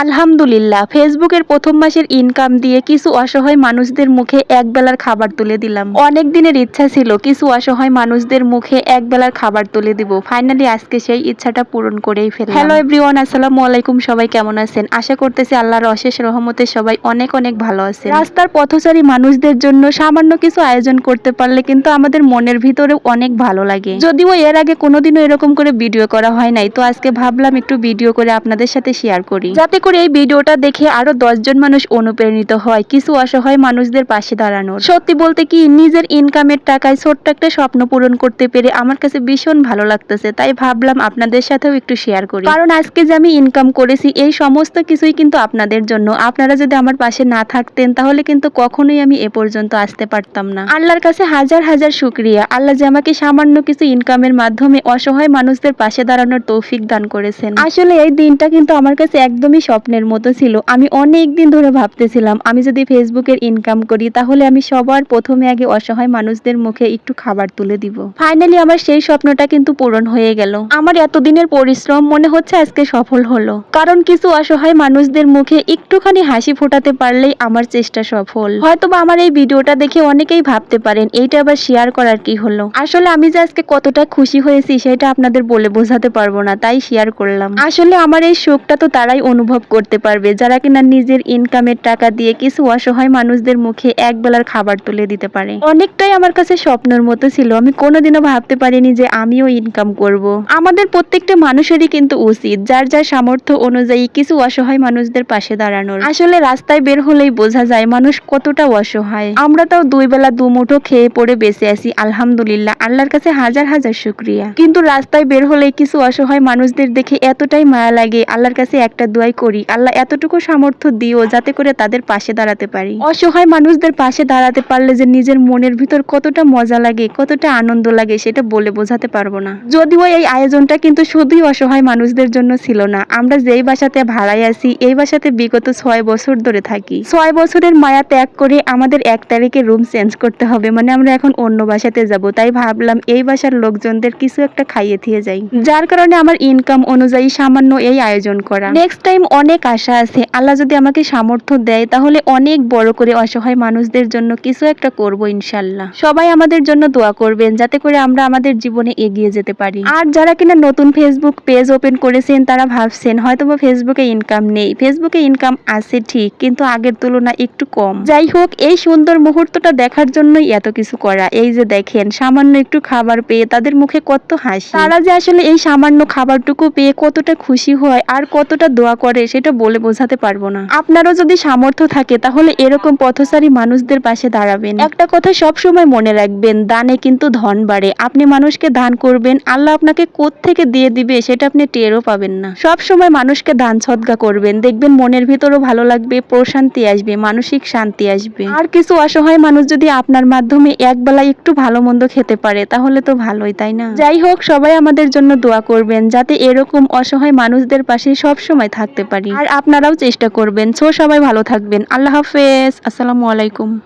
আলহামদুলিল্লাহ, ফেসবুকের প্রথম মাসের ইনকাম দিয়ে কিছু অসহায় মানুষদের মুখে এক বেলার খাবার তুলে দিলাম। অনেক দিনের ইচ্ছা ছিল কিছু অসহায় মানুষদের মুখে এক বেলার খাবার তুলে দিব। ফাইনালি আজকে সেই ইচ্ছাটা পূরণ করেই ফেললাম। হ্যালো এভরিওয়ান আসসালামু আলাইকুম, সবাই কেমন আছেন? আশা করতেছি আল্লাহর অশেষ রহমতে সবাই অনেক অনেক ভালো আছেন। রাস্তার পথচারী মানুষদের জন্য সামান্য কিছু আয়োজন করতে পারলে কিন্তু আমাদের মনের ভিতরেও অনেক ভালো লাগে। যদিও এর আগে কোনোদিনও এরকম করে ভিডিও করা হয় নাই, তো আজকে ভাবলাম একটু ভিডিও করে আপনাদের সাথে শেয়ার করি। যাতে করে এই ভিডিওটা দেখে আরও দশজন মানুষ অনুপ্রাণিত হয়। কিছু অসহায় মানুষদের পাশে দাঁড়ানোর। সত্যি বলতে কি, নিজের ইনকামের টাকায় ছোট্ট একটা স্বপ্ন পূরণ করতে পেরে আমার কাছে ভীষণ ভালো লাগতেছে। তাই ভাবলাম আপনাদের সাথেও একটু শেয়ার করি। কারণ আজকে যে আমি ইনকাম করেছি, এই সমস্ত কিছুই কিন্তু আপনাদের জন্য। আপনারা যদি আমার পাশে না থাকতেন, তাহলে কিন্তু কখনোই আমি এ পর্যন্ত আসতে পারতাম না। আল্লাহর কাছে হাজার হাজার শুক্রিয়া। আল্লাহ যে আমাকে সামান্য কিছু ইনকামের মাধ্যমে অসহায় মানুষদের পাশে দাঁড়ানোর তৌফিক দান করেছেন। আসলে এই দিনটা কিন্তু আমার কাছে একদমই স্বপ্নের মতো ছিল। আমি অনেক দিন ধরে ভাবতেছিলাম, আমি যদি ফেসবুকের ইনকাম করি, তাহলে আমি সবার প্রথমে আগে অসহায় মানুষদের মুখে একটু খাবার তুলে দিব। ফাইনালি আমার সেই স্বপ্নটা কিন্তু পূরণ হয়ে গেল। আমার এতদিনের পরিশ্রম মনে হচ্ছে আজকে সফল হলো। কারণ কিছু অসহায় মানুষদের মুখে একটুখানি হাসি ফোটাতে পারলেই আমার চেষ্টা সফল। হয়তোবা আমার এই ভিডিওটা দেখে অনেকেই ভাবতে পারেন, এইটা আবার শেয়ার করার কি হলো? আসলে আমি যে আজকে কতটা খুশি হয়েছি, সেটা আপনাদের বলে বোঝাতে পারব না, তাই শেয়ার করলাম। আসলে আমার এই শোকটা তো তারাই অনুভব করতে পারবে। যারা কিনা নিজের ইনকামের টাকা দিয়ে কিছু অসহায় মানুষদের মুখে এক বেলার খাবার তুলে দিতে পারে। অনেকটাই আমার কাছে স্বপ্নের মতো ছিল। আমি কোনোদিনও ভাবতে পারিনি যে আমিও ইনকাম করব। আমাদের প্রত্যেকটা মানুষেরই কিন্তু উচিত, যার যার সামর্থ্য অনুযায়ী কিছু অসহায় মানুষদের পাশে দাঁড়ানোর। আসলে রাস্তায় বের হলেই বোঝা যায় মানুষ কতটা অসহায়। আমরা তাও দুই বেলা দুমুঠো খেয়ে পড়ে বেঁচে আছি, আলহামদুলিল্লাহ। আল্লাহর কাছে হাজার হাজার শুক্রিয়া। কিন্তু রাস্তায় বের হলেই কিছু অসহায় মানুষদের দেখে এতটাই মায়া লাগে, আল্লাহর কাছে একটা দোয়াই করি। আল্লাহ এতটুকু সামর্থ্য দিও যাতে করে তাদের পাশে দাঁড়াতে পারি। অসহায় মানুষদের পাশে দাঁড়াতে পারলে যে নিজের মনের ভিতর কতটা মজা লাগে, কতটা আনন্দ লাগে, সেটা বলে বোঝাতে পারব না। যদিও এই আয়োজনটা কিন্তু শুধুই অসহায় মানুষদের জন্য ছিল না, আমরা যেই বাসাতে ভাড়ায় আছি, এই বাসাতে বিগত ছয় বছর ধরে থাকি। ছয় বছরের মায়া ত্যাগ করে আমাদের এক তারিখে রুম চেঞ্জ করতে হবে মানে আমরা এখন অন্য বাসাতে যাব। তাই ভাবলাম এই বাসার লোকজনদের কিছু একটা খাইয়ে দিয়ে যাই। যার কারণে আমার ইনকাম অনুযায়ী সামান্য এই আয়োজন করা। নেক্সট টাইম অনেক আশা আছে। আল্লাহ যদি আমাকে সামর্থ্য দেয়, তাহলে অনেক বড় করে অসহায় মানুষদের জন্য কিছু একটা করব ইনশাল্লাহ। সবাই আমাদের জন্য দোয়া করবেন, যাতে করে আমরা আমাদের জীবনে এগিয়ে যেতে পারি। আর যারা কিনা নতুন ফেসবুক পেজ ওপেন করেছেন, তারা ভাবছেন হয়তো বা ফেসবুকে ইনকাম নেই। ফেসবুকে ইনকাম আছে ঠিক, কিন্তু আগের তুলনায় একটু কম। যাই হোক, এই সুন্দর মুহূর্তটা দেখার জন্যই এত কিছু করা। এই যে দেখেন, সামান্য একটু খাবার পেয়ে তাদের মুখে কত হাসি। তারা যে আসলে এই সামান্য খাবারটুকু পেয়ে কতটা খুশি হয় আর কতটা দোয়া করে সেটা বলে বোঝাতে পারব না। আপনারও যদি সামর্থ্য থাকে, তাহলে এরকম পথচারী মানুষদের পাশে দাঁড়াবেন। একটা কথা সব সময় মনে রাখবেন, দানে কিন্তু ধন বাড়ে। আপনি মানুষকে দান করবেন, আল্লাহ আপনাকে থেকে দিয়ে দিবে সেটা আপনি টেরও পাবেন না। সব সময় মানুষকে দান সদ্গা করবেন। দেখবেন মনের ভিতরও ভালো লাগবে, প্রশান্তি আসবে, মানসিক শান্তি আসবে। আর কিছু অসহায় মানুষ যদি আপনার মাধ্যমে একবেলা একটু ভালো মন্দ খেতে পারে, তাহলে তো ভালোই, তাই না? যাই হোক, সবাই আমাদের জন্য দোয়া করবেন, যাতে এরকম অসহায় মানুষদের পাশে সব সময় থাকতে পারি আর আপনারাও চেষ্টা করবেন। সো সবাই ভালো থাকবেন। আল্লাহ হাফেজ। আসসালামু আলাইকুম।